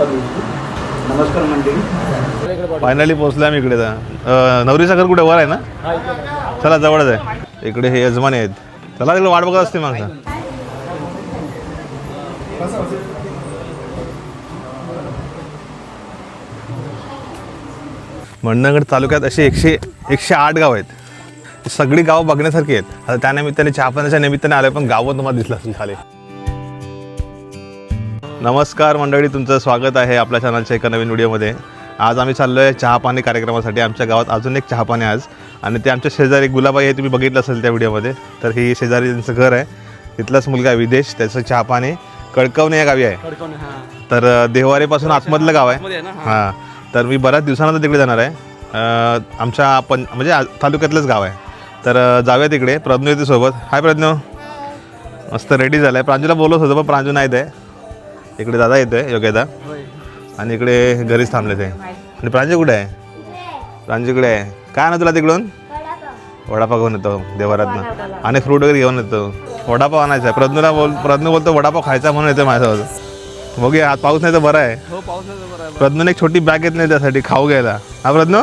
नमस्कार मंडळी. फायनली पोहोचलो आम्ही इकडे तर. नवरीचा घर कुठे वर आहे ना? चला जवळच आहे. इकडे हे यजमानी आहेत. चला तिकडे वाट बघत असते माणसं मंडणगड तालुक्यात असे एकशे एकशे आठ गाव आहेत. सगळी गावं बघण्यासारखी आहेत. आता त्या निमित्ताने चहापाण्याच्या निमित्ताने आलोय पण गावं तुम्हाला दिसलं असेल खाली. नमस्कार मंडळी तुमचं स्वागत आहे आपल्या चॅनलच्या एका नवीन व्हिडिओमध्ये. आज आम्ही चाललो आहे चहापाणी कार्यक्रमासाठी आमच्या गावात अजून एक चहापाणी आहे आज. आणि ते आमच्या शेजारी गुलाबाई हे तुम्ही बघितलं असेल त्या व्हिडिओमध्ये. तर ही शेजारी त्यांचं घर आहे. तिथलाच मुलगा आहे विदेश त्याचं चहापाणी कळकवणे या गावी आहे. तर देवारेपासून आतमधलं गाव आहे. हां. तर मी बऱ्याच दिवसानंतर तिकडे जाणार आहे. आमच्या पण म्हणजे तालुक्यातलंच गाव आहे. तर जाऊया तिकडे प्रज्ञू येते सोबत. हाय प्रज्ञू. मस्त रेडी झालं आहे प्रांजूला बोलत होतं पण प्रांजू नाही ते इकडे दादा येतो आहे योग्यदा आणि इकडे घरीच थांबले ते. आणि प्रांजू कुठे आहे? प्रांजू इकडे आहे. काय ना तुला तिकडून? वडापाव घेऊन येतो देवारातनं. आणि फ्रूट वगैरे घेऊन येतो. वडापाव आणायचा आहे. प्रज्ञूला बोल प्रज्ञू बोलतो वडापाव खायचा म्हणून येतो माझ्यासोबत. बघूया आज पाऊस नाही तर बरं आहे. हो नाही प्रज्ञूने एक छोटी बॅग घेतली त्यासाठी खाऊ घ्यायला. हा प्रज्ञू?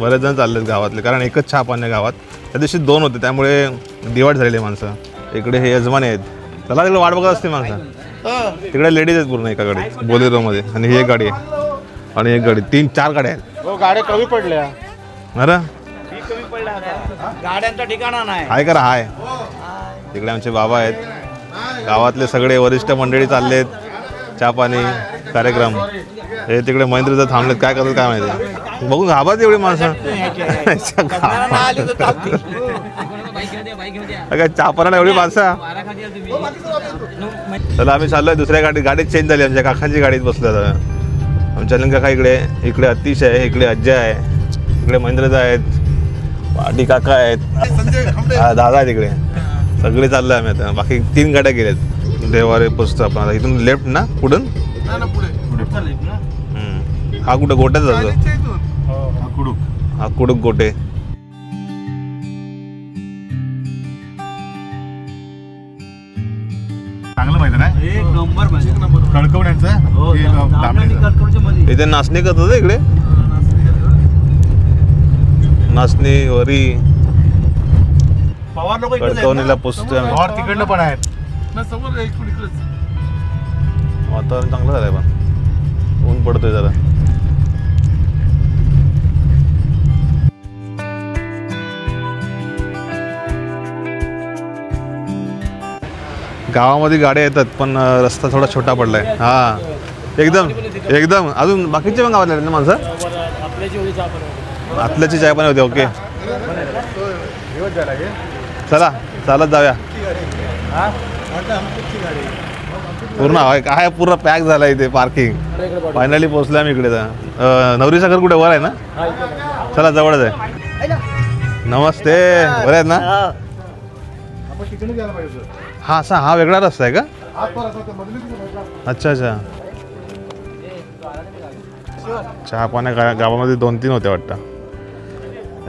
बरेच जण चाललेत गावातले कारण एकच पाणी आहे गावात. त्या दिवशी दोन होते त्यामुळे दिवाट झालेली आहे माणसं. इकडे हे यजमानी आहेत. चला तिकडे वाट बघत असते माणसं. तिकडे लेडीज आहेत पूर्ण एकाकडे बोलेरोमध्ये. आणि ही एक गाडी आहे. आणि एक गाडी तीन चार गाड्या आहेत. हो गाड्या कमी पडल्या. अरे गाड्यांचा ठिकाणा नाही. हाय करा हाय. तिकडे आमचे बाबा आहेत. गावातले सगळे वरिष्ठ मंडळी चाललेत. चहा पाणी कार्यक्रम. हे तिकडे महेंद्रचं थांबलेत. काय करतात काय माहिती? बघून घाबरत एवढी माणसं. काय चहा पाण्याला एवढी माणसं. चला आम्ही चाललोय दुसऱ्या गाडी गाडीत चेंज झाली आमच्या. काकांची गाडीत बसलो आता. आमच्या काका इकडे? इकडे अतिश आहे इकडे अज्जय आहे इकडे महेंद्रदा आहेत पाटी काका आहेत. हा, दादा आहेत इकडे. सगळे चाललोय आम्ही आता. बाकी तीन गाड्या गेल्यात. देवारे पोचतो आपण आता. इथून लेफ्ट ना? पुढून? हम्म. हा कुठं? गोट्यात जातो. हा कुडूक गोटे. चांगलं एक नंबर म्हणजे हो, कळकवण्याचं इथे नाचणी करत होतं इकडे? नाचणी वरी. पवार लोक पोचतोय आम्ही और तिकडनं पण आहेत. वातावरण चांगलं झालंय पण. ऊन पडतोय जरा. गावामध्ये गाड्या येतात पण रस्ता थोडा छोटा पडलाय. हा. एकदम एकदम. अजून बाकीचे पण गावातले ना माणसं? आतल्याची चाय पण होते ओके. चला चालत जाऊया. पूर्ण आहे. काय पूर्ण पॅक झाला इथे पार्किंग. फायनली पोहोचलो आम्ही इकडे तर. अं, कुठे वर आहे ना? चला जवळच आहे. नमस्ते. बरे आहेत ना? हा असा हा वेगळा रस्ता आहे का अच्छा अच्छा. चहा पाण्या गा गावामध्ये दोन तीन होते वाटतं.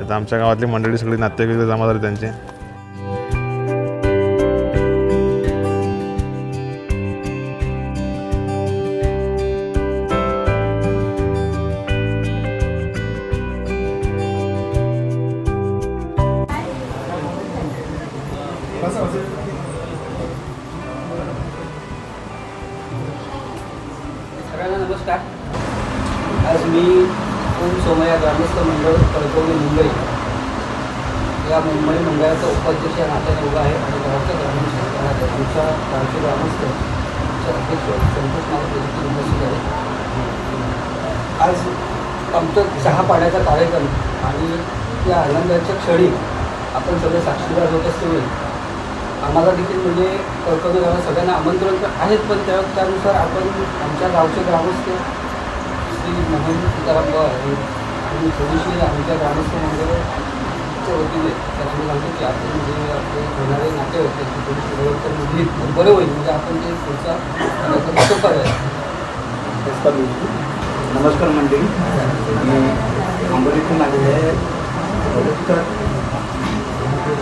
आता आमच्या गावातली मंडळी सगळी नातेवाईक जमा झाले त्यांचे. मंडळाचा नात्याने उभा आहे आणि गावचा ग्रामीण तुमच्या आमच्या गावचे ग्रामस्थ आमच्या अध्यक्ष संतोष नाईक देखील उपस्थित आहेत आज आमचं चहा पाण्याचा कार्यक्रम आणि त्या आनंदाच्या क्षणी आपण सगळे साक्षीदार होत असल्यामुळे आम्हाला देखील म्हणजे कळकवली गावात सगळ्यांना आमंत्रण तर आहेत पण त्या त्यानुसार आपण आमच्या गावचे ग्रामस्थ श्री मोहन सीताराम गाव आहे आणि थोडीशी आमच्या ग्रामस्थ वतीने सांगतो की आपण जे आपले होणारे नाते होते तर मुली बरं होईल म्हणजे आपण ते पुढचा जाईल नमस्कार मंडळी. मी आंबोलीतून आलेले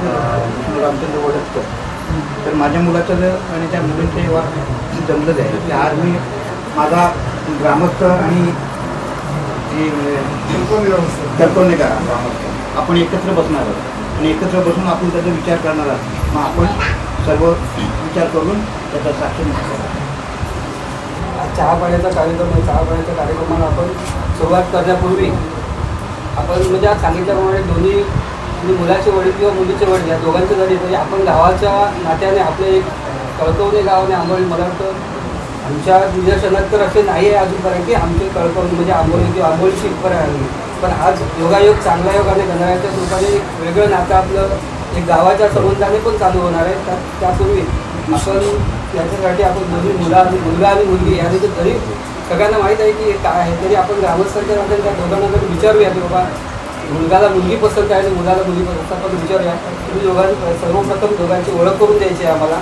अं, रामचंद्र वडदकर तर माझ्या मुलाचं जर आणि त्या मुलींचं जेव्हा जमलं आहे की आज मी माझा ग्रामस्थ आणि जे कल्पने करा ग्रामस्थ आपण एकत्र बसणार आहोत. आणि एकत्र बसून आपण त्याचा विचार करणार आहोत. मग आपण सर्व विचार करून त्याचा साक्ष आज चहा पाण्याचा कार्यक्रम आहे. चहा पाण्याच्या कार्यक्रमाला आपण सुरुवात करण्यापूर्वी आपण म्हणजे आज सांगितल्याप्रमाणे दोन्ही म्हणजे मुलाचे वडील किंवा मुलीचे वडील या दोघांचे जरी तरी आपण गावाच्या नात्याने आपले एक कळकवणे गावाने आंबोळी मला वाटतं आमच्या निदर्शनात तर असे नाही आहे अजूनपर्यंत की आमचे कळकवणे म्हणजे आंबोळी किंवा आंबोळीची इथपर्यंत. आली पण आज योगायोग चांगला योग आणि गणरायाच्या रूपाने एक वेगळं नातं आपलं एक गावाच्या संबंधाने पण चालू होणार आहे. त्या त्यापूर्वी आपण याच्यासाठी आपण दोन्ही मुला आणि मुलगा आणि मुलगी याने तर तरी सगळ्यांना माहीत आहे की हे काय आहे. तरी आपण ग्रामस्थांच्या नात्याने त्या दोघांना जर विचारूया की बाबा मुलगाला मुलगी पसंत आहे आणि मुलाला मुलगी पसंत आपण विचारूया. तुम्ही दोघां सर्वप्रथम दोघांची ओळख करून द्यायची आहे आम्हाला.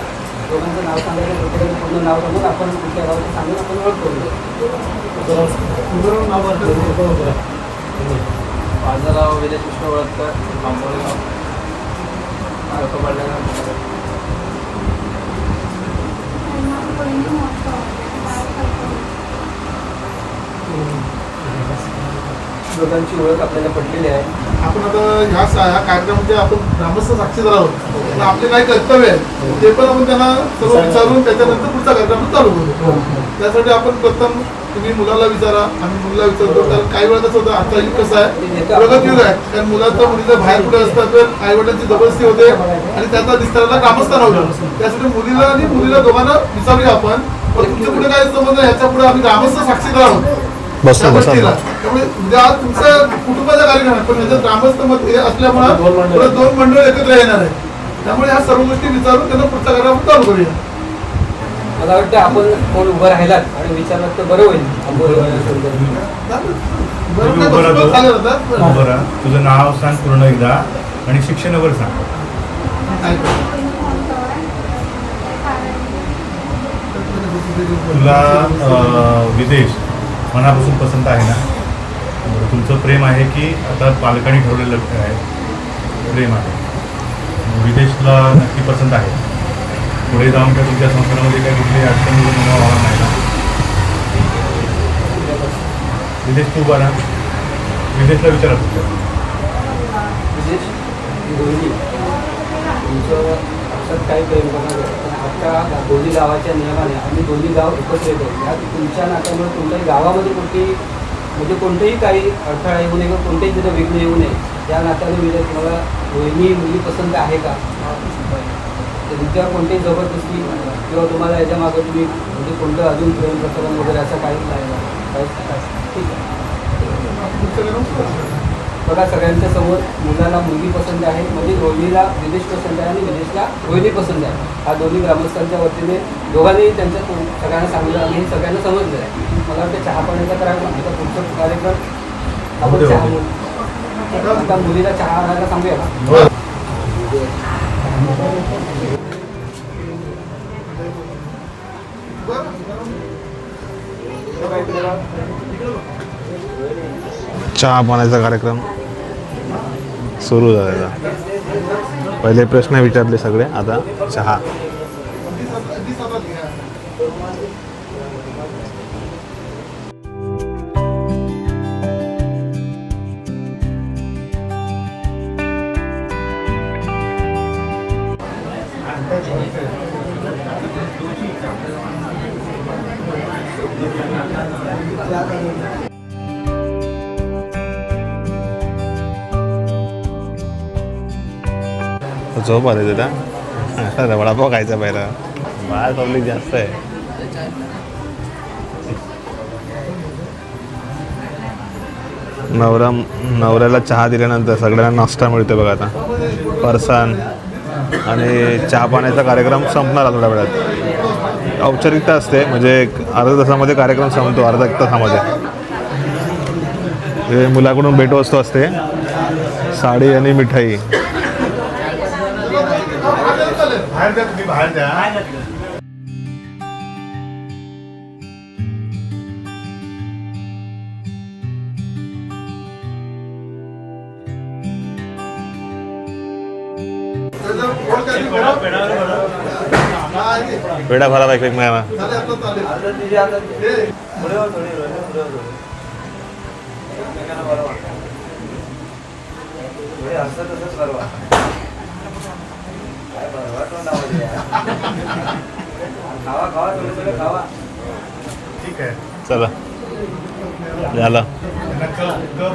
दोघांचं नाव सांगायचं दोघांचं पूर्ण नाव सांगून आपण कुठल्या गावाचं सांगून आपण ओळख करून द्या माझं नाव विजय कृष्ण बळ्ळारा. दोघांची ओळख आपल्याला पडलेली आहे. आपण आता ह्या ह्या कार्यक्रमामध्ये आपण ग्रामस्थ साक्षीदार आहोत. आपले काही कर्तव्य आहे ते पण आपण त्यांना सर्व विचारून त्याच्यानंतर पुढचा कार्यक्रम चालू करू. त्यासाठी आपण प्रथम तुम्ही मुलाला विचारा आम्ही मुलीला विचारतो कारण काही वेळा कसं होतं आता युग कसं आहे? प्रगत युग आहे. कारण मुलाचं मुलीचं बाहेर कुठे असतात तर आई वडिलांची जबरदस्ती होते आणि त्याचा विस्ताराला ग्रामस्थान होतं. त्यासाठी मुलीला आणि मुलीला दोघांना विचारूया आपण. पण तुमच्यापुढे काय समज ह्याच्या पुढे आम्ही ग्रामस्थ साक्षीदार आहोत. त्यामुळे उद्या आज तुमचा कुटुंबाचा कार्यक्रम आहे. पण याच्यात ग्रामस्थ मत हे असल्यामुळे दोन मंडळ. एकत्र येणार आहे त्यामुळे ह्या सर्व गोष्टी विचारून त्यांना पुढचा कार्यक्रम चालू करूया. मला वाटतं आपण कोण उभं राहिलात आणि विचारलात तर बरं होईल. बरं तुझं नाव सांग पूर्ण एकदा आणि शिक्षण वगैरे सांग तुला विदेश मनापासून पसंत आहे ना? तुमचं प्रेम आहे की आता पालकांनी ठरवलेलं आहे? प्रेम आहे. विदेशला नक्की पसंत आहे. पुढे जाऊन काय तुमच्या संसारामध्ये काय कुठली अडचण वगैरे निर्माण नाही ना. विदेश तू बरा विदेशला विचारा तुमच्या दोन्ही. तुमचं काही प्रेम आता दोन्ही गावाच्या नियमाने आम्ही दोन्ही गाव एकत्र येतो. या तुमच्या नात्यामुळे कोणत्याही गावामध्ये कोणतीही म्हणजे कोणतेही काही अडथळा येऊ नये किंवा कोणतेही तिथं विघ्न येऊ नये या नात्याने मी तुम्हाला दोन्ही मुली पसंत आहे का? तर तुमच्यावर कोणतीही जबरदस्ती किंवा तुम्हाला याच्या मागं तुम्ही म्हणजे कोणतं अजून प्रेम प्रकरण वगैरे असं काहीच नाही ठीक आहे. बघा सगळ्यांच्या समोर मुलाला मुलगी पसंत आहे म्हणजे रोहिणीला विदेश पसंत आहे आणि विदेशला रोहिणी पसंत आहे. हा दोन्ही ग्रामस्थांच्या वतीने दोघांनी त्यांच्या सगळ्यांना सांगितलं आणि हे सगळ्यांना समजलं आहे. मला वाटतं चहा पाण्याचा कार्यक्रम आता पुढचा कार्यक्रम आपण होते, चहा मुलीला चहा आणायला सांगूया का? चहा पाण्याचा कार्यक्रम सुरू झालेला. पहिले प्रश्न विचारले सगळे आता चहा. झोप आले तुला अरे वडापाव खायचा पहिला. बाहेर पब्लिक जास्त आहे. नवरा नवऱ्याला चहा दिल्यानंतर सगळ्यांना नाश्ता मिळतो बघा आता. फरसाण आणि चहा पाण्याचा कार्यक्रम संपणार थोड्या वेळात औपचारिकता असते म्हणजे एक तासामध्ये कार्यक्रम संपतो अर्धा एक तासामध्ये. मुलाकडून भेटवस्तू असते. साडी आणि मिठाई. बाहेर द्या तुम्ही बाहेर द्या त्याचं. हा. वेळा भरा चालेल, आता चालेल. हे, पुढे हो थोडी रोहिणी, पुढे हो थोडी. एकमेकांना बरं वाटतं. थोडी असं तसंच बरं वाटतं. काय बरं वाटून लावलं यार. खावा खावा थोडे थोडे खावा ठीक आहे. चला. झालं. कप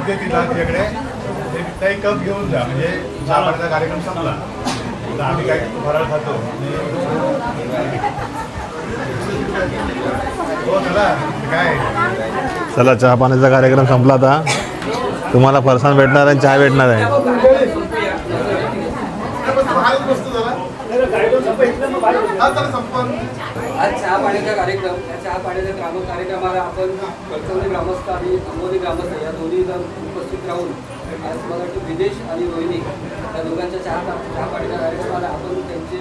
ताई कप घेऊन जा म्हणजे चहा पाण्याचा कार्यक्रम संपला. आता आम्ही काय फराळ खातो? हो चला. काय? चला चहा पाण्याचा कार्यक्रम संपला आता. तुम्हाला फरसाण भेटणार आणि चहा भेटणार आहे. आज चहा पाण्याचा कार्यक्रम या चहा पाण्याच्या ग्राम कार्यक्रमाला आपण कळकवली ग्रामस्थ आणि अंबोली ग्रामस्थ या दोन्ही जण उपस्थित राहून आज मला वाटतं विदेश आणि रोहिणी या दोघांच्या चहा चहा पाण्याच्या कार्यक्रमाला आपण त्यांचे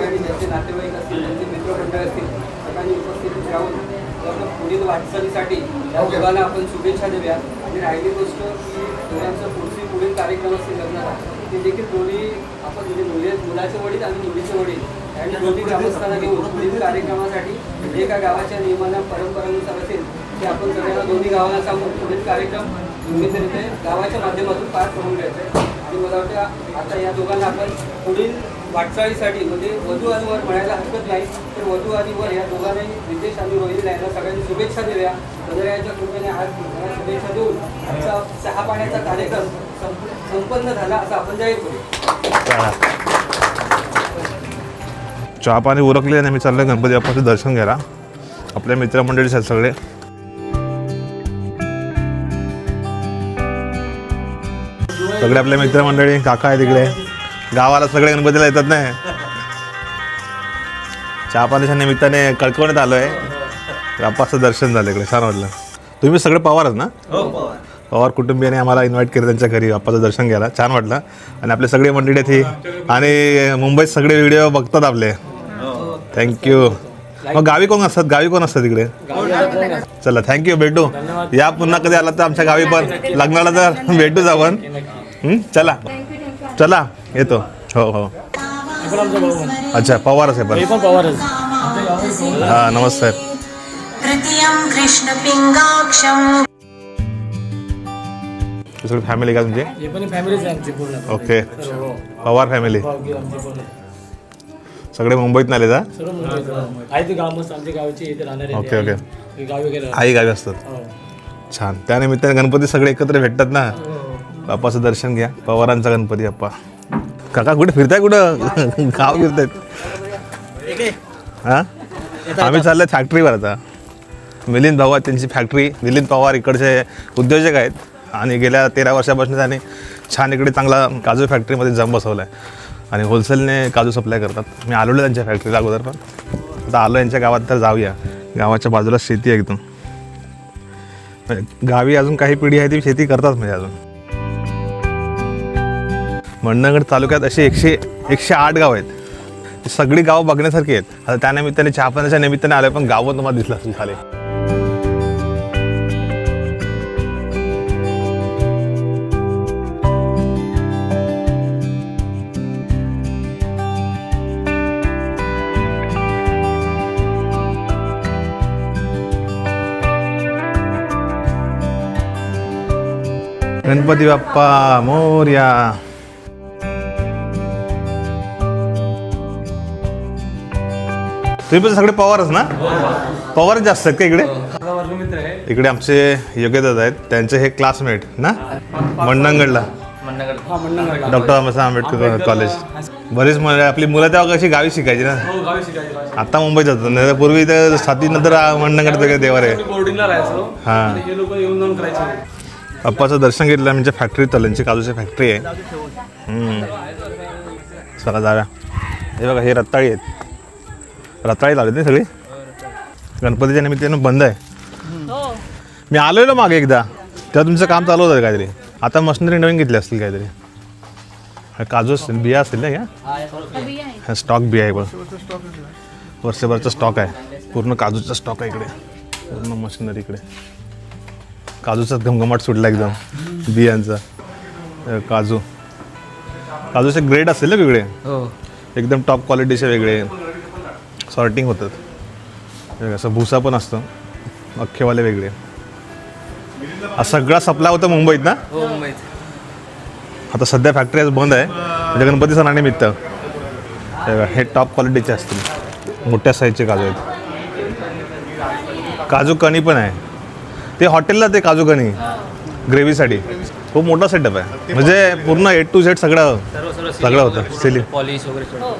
आणि ज्यांचे नातेवाईक असतील त्यांचे मित्रमंडळ असतील सगळ्यांनी उपस्थित राहून आपण पुढील वाटचालीसाठी या दोघांना आपण शुभेच्छा देऊया. आणि राहिली गोष्ट की दोघांचं पुढची पुढील कार्यक्रम असतील लग्नाला ते देखील दोन्ही आपण म्हणजे मुले मुलाचे वडील आणि मुलीचे वडील आणि दोन्ही ग्रामस्थांना घेऊन पुढील कार्यक्रमासाठी जे काय गावाच्या नियमांना परंपरानुसार असेल ते आपण सगळ्यांना दोन्ही गावांना सांगून पुढील कार्यक्रम निर्मितरित्या गावाच्या माध्यमातून पार करून घ्यायचं आहे. आणि मला वाटतं आता या दोघांना आपण पुढील वाटचालीसाठी म्हणजे वधू आणि म्हणायला हरकत नाही तर वधू आधीवर या दोघांनाही विदेश आणि रोहिणी यांना सगळ्यांनी शुभेच्छा देऊया. बंधाऱ्याच्या कृपेने आज शुभेच्छा देऊन आमचा चहा पाण्याचा कार्यक्रम संप संपन्न झाला असं आपण जाहीर करू. चहा पाणी उरकले आणि मी चाललोय गणपती बाप्पाचं दर्शन घ्यायला. आपल्या मित्रमंडळीच आहेत सगळे. सगळे आपले मित्रमंडळी काका आहे तिकडे गावाला सगळे गणपतीला येतात नाही चहा पाण्याच्या निमित्ताने कळकवण्यात आलो आहे बाप्पाचं दर्शन झालं इकडे. छान वाटलं. तुम्ही सगळे पवारच ना? पवार. कुटुंबियाने आम्हाला इन्व्हाइट केलं त्यांच्या घरी. बाप्पाचं दर्शन घ्यायला. छान वाटलं. आणि आपले सगळे मंडळी ही. आणि मुंबईत सगळे व्हिडिओ बघतात आपले. थँक्यू मग गावी कोण असतात? गावी कोण असतात तिकडे चला थँक्यू भेटू. या पुन्हा कधी आला तर आमच्या गावी पण. लग्नाला तर भेटूच आपण. हं? चला. चला येतो. हो हो. अच्छा पवारच आहे पण. हा नमस्कार सगळी फॅमिली का तुमची? हे ओके पवार फॅमिली सगळे मुंबईत आले का सर्व मुंबईत आहे ते गाव आमच्या गावची इथे राहणारे ओके, ओके. हे गावी वगैरे आई गावी असतात. हो. छान. त्यानिमित्ताने गणपती सगळे एकत्र भेटतात ना? बाप्पाचं दर्शन घ्या. पवारांचा गणपती बाप्पा काका कुठे फिरताय कुठं? गाव फिरतायत. हा? आम्ही चाललोय फॅक्टरीवर आता. मिलिंद भाऊ आहेत त्यांची फॅक्टरी. मिलिंद पवार इकडचे उद्योजक आहेत. आणि गेल्या तेरा वर्षापासून त्यांनी छान इकडे चांगला काजू फॅक्टरीमध्ये जम बसवला आहे आणि होलसेलने काजू सप्लाय करतात. मी आलेलो त्यांच्या फॅक्टरीला अगोदर पण. आता आलो यांच्या गावात तर जाऊया. गावाच्या बाजूला शेती आहे एकदम. म्हणजे गावी अजून काही पिढी आहे ती शेती करतात म्हणजे अजून. मंडणगड तालुक्यात असे एकशे एकशे आठ गाव आहेत. सगळी गावं बघण्यासारखी आहेत. आता त्या निमित्ताने चहा पाण्याच्या निमित्ताने आले पण गावं तुम्हाला दिसलं असेल झाले गणपती बाप्पा मोर्या. तुम्ही पण सगळे पवारच ना? पवारच जास्त आहेत का इकडे? इकडे आमचे योग्यदादा आहेत. त्यांचे हे क्लासमेट ना? मंडणगडला. मंडणगड डॉक्टर बाबासाहेब आंबेडकर कॉलेज बरीच मुलं आपली मुलं तेव्हा कशी गावी शिकायची ना? हो आता मुंबईत जातात नाही पूर्वी तर सातवी नंतर मंडणगड देवार आहे. हा. हे बाप्पाचं दर्शन घेतलं फॅक्टरीत चाललं त्यांची काजूची फॅक्टरी आहे. चला जाऊया. हे बघा हे रताळी आहेत. रताळी लावली ना सगळी? गणपतीच्या निमित्तानं बंद आहे. मी आलेलो मागे एकदा. तेव्हा तुमचं काम चालू होतं काहीतरी. आता मशिनरी नवीन घेतली असतील काहीतरी. हा काजू असतील बिया असतील ना या? हा स्टॉक बिया आहे बघ. वर्षभरचा स्टॉक आहे. पूर्ण काजूचा स्टॉक आहे इकडे. पूर्ण मशिनरी इकडे. काजूचा घमघमाट सुटला एकदम. बियांचा. काजू. काजूचे ग्रेड असतील ना वेगळे? हो. एकदम टॉप क्वालिटीचे वेगळे. सॉर्टिंग होतात. असं भुसा पण असतं. अख्खेवाले वेगळे. हा सगळा सप्लाय होता मुंबईत ना? हो मुंबईत. आता सध्या फॅक्टरी आज बंद आहे. म्हणजे गणपती सणानिमित्त. हे हे टॉप क्वालिटीचे असतील. मोठ्या साईजचे काजू आहेत. काजू कणी पण आहे. ते हॉटेलला ते काजू कणी ग्रेव्हीसाठी. खूप मोठा सेटअप आहे. म्हणजे पूर्ण ए टू झेड सगळं सर्व सर्व सगळं होतं. सिलिंग पॉलिश वगैरे सगळं.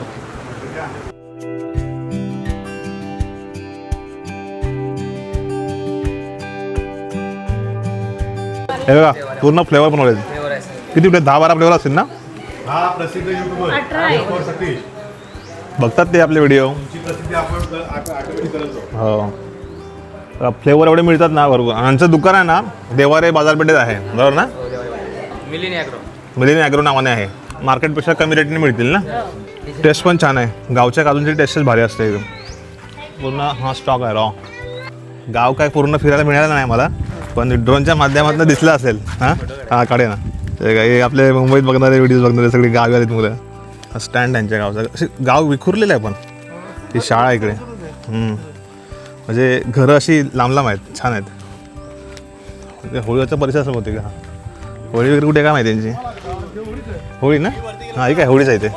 हे. बघा पूर्ण फ्लेवर बनवले फ्लेवर आहे सर किती दहा बारा फ्लेवर असतील ना? हा प्रसिद्ध युट्यूबर सतीश. बघतात ते आपले व्हिडिओ तुमची प्रसिद्धी आपण ऑटोमॅटिक करत हो. फ्लेवर एवढे मिळतात ना बरोबर आमचं दुकान आहे ना देवारे बाजारपेठेत आहे. बरोबर ना? मिलियन ॲग्रो मिलियन ॲग्रो नावाने आहे. मार्केटपेक्षा कमी रेटने मिळतील ना? टेस्ट पण छान आहे. गावच्या काजूंची टेस्टच भारी असते एकदम. पूर्ण हा स्टॉक आहे रॉ गाव काय पूर्ण फिरायला मिळालं नाही मला पण ड्रोनच्या माध्यमातून दिसलं असेल. हां? हां काढे ना. ते काय हे आपले मुंबईत बघणारे व्हिडिओज बघणारे सगळी गावी आलीत मुलं. हा स्टँड त्यांच्या गावचा. असे गाव विखुरलेलं आहे पण. ही शाळा इकडे. म्हणजे घरं अशी लांब लांब आहेत छान आहेत. म्हणजे होळीचा परिसर असं होते का होळी वगैरे कुठे काय माहिती त्यांची? होळी ना? हां हे काय होळीच आहे ते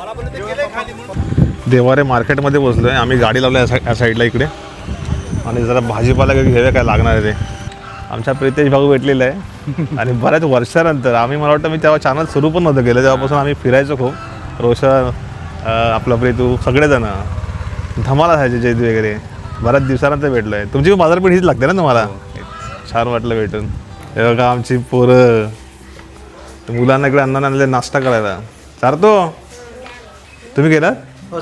देवारे मार्केटमध्ये पोचलो आहे आम्ही गाडी लावली आहे या साईडला इकडे. आणि जरा भाजीपाला काही घेऊया काय लागणार आहे ते. आमच्या प्रितेश भाऊ भेटलेला आहे. आणि बऱ्याच वर्षानंतर आम्ही मला वाटतं मी तेव्हा चॅनल सुरू पण नव्हतं केलं. तेव्हापासून आम्ही फिरायचो खूप. रोशन आपला आपलं प्रीतू सगळेजण. धमाल असायचे जैद वगैरे. बऱ्याच दिवसानंतर भेटलो आहे तुमची बाजारपेठ हीच लागते ना तुम्हाला? छान वाटलं भेटून. हे बघा आमची पोरं. मुलांना इकडे अण्णा आणले नाश्ता करायला. चारतो? तुम्ही गेलात? हो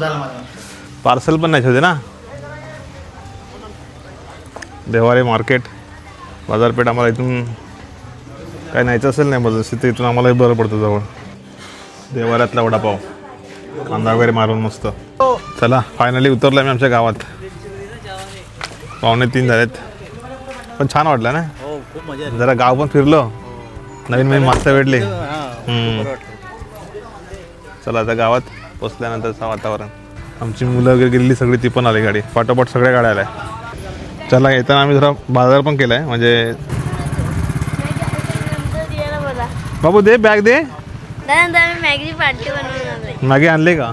पार्सल पण नाही होते ना? देवारे मार्केट. बाजारपेठ आम्हाला इथून काय न्यायचं असेल नाही मग तर इथून आम्हाला बरं पडतं जवळ. देवाऱ्यातला वडापाव. कांदा वगैरे मारून मस्त. चला फायनली उतरलो आम्ही आमच्या गावात. पावणे तीन झालेत. पण छान वाटलं ना? हो खूप मजा जरा गाव पण फिरलो. नवीन नवीन माणसं भेटली. हम्म. चला आता गावात पोचल्यानंतरचं वातावरण. आमची मुलं वगैरे गेलेली सगळी ती पण आली गाडी. पाठोपाठ सगळ्या गाड्या आल्या. चला येताना आम्ही जरा बाजार पण केला आहे म्हणजे बाबू दे बॅग दे. त्यानंतर आम्ही मॅगीची पार्टी बनवणार आहे मागे आणले का?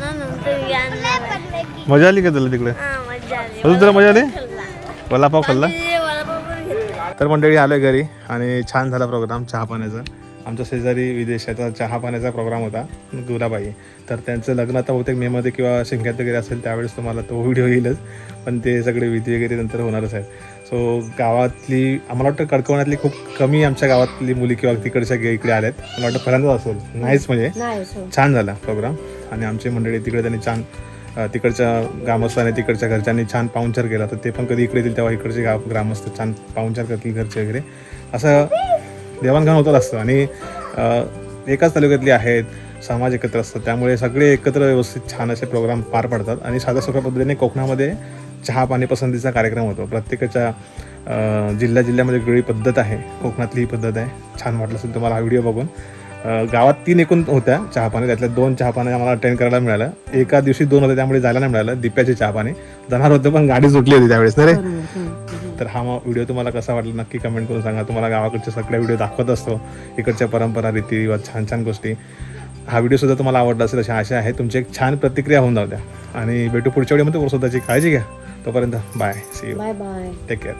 ना नंतर मी आणणार आहे. मजा आली का तुला तिकडे? हा मजा आली. अजून तुला मजा आली. वडापाव खाल्ला? तर मंडळी आलो घरी आणि छान झाला प्रोग्राम चहा पाण्याचा. आमच्या शेजारी विदेशाचा चहा पाण्याचा प्रोग्राम होता गुलाबाई तर त्यांचं लग्न आता बहुतेक मेमध्ये किंवा शिंग्यात वगैरे असेल त्यावेळेस तुम्हाला तो व्हिडिओ येईलच. पण ते सगळे विधी वगैरे नंतर होणारच आहेत. सो गावातली आम्हाला वाटतं कडकवण्यातली खूप कमी आमच्या गावातली मुली किंवा तिकडच्या इकडे आल्यात मला वाटतं पहिल्यांदाच असेल. नाहीच म्हणजे. छान झाला प्रोग्राम आणि आमची मंडळी तिकडे त्यांनी छान तिकडच्या ग्रामस्थांनी तिकडच्या घरच्यांनी छान पाहुणचार केला. तर ते पण कधी इकडे येतील तेव्हा इकडचे गाव ग्रामस्थ छान पाहुणचार करतील घरचे वगैरे. असं देवाणघेवाण होतच असतं. आणि एकाच तालुक्यातली आहेत समाज एकत्र असतात. त्यामुळे सगळे एकत्र व्यवस्थित छान असे प्रोग्राम पार पडतात. आणि साध्या सोप्या पद्धतीने कोकणामध्ये चहा पाणी पसंतीचा कार्यक्रम होतो. प्रत्येकाच्या जिल्ह्या जिल्ह्यामध्ये वेगळी पद्धत आहे. कोकणातली ही पद्धत आहे. छान वाटलं असेल तुम्हाला हा व्हिडिओ बघून. गावात तीन एकूण होत्या चहापाने. त्यातल्या दोन चहापाने आम्हाला अटेंड करायला मिळालं. एका दिवशी दोन होते त्यामुळे जायला नाही मिळालं. दिप्याचे चहापाने. जाणार होतं पण गाडी सुटली होती त्यावेळेस ना रे? तर हा मग व्हिडिओ तुम्हाला कसा वाटला नक्की कमेंट करून सांगा. तुम्हाला गावाकडचे सगळे व्हिडिओ दाखवत असतो. इकडच्या परंपरा रीतिरिवाज छान छान गोष्टी. हा व्हिडिओसुद्धा तुम्हाला आवडला असेल अशी आशा आहे. तुमची एक छान प्रतिक्रिया होऊन जाऊ द्या. आणि भेटू पुढच्या व्हिडिओमध्ये स्वतःची काळजी घ्या. तोपर्यंत bye see you bye bye take care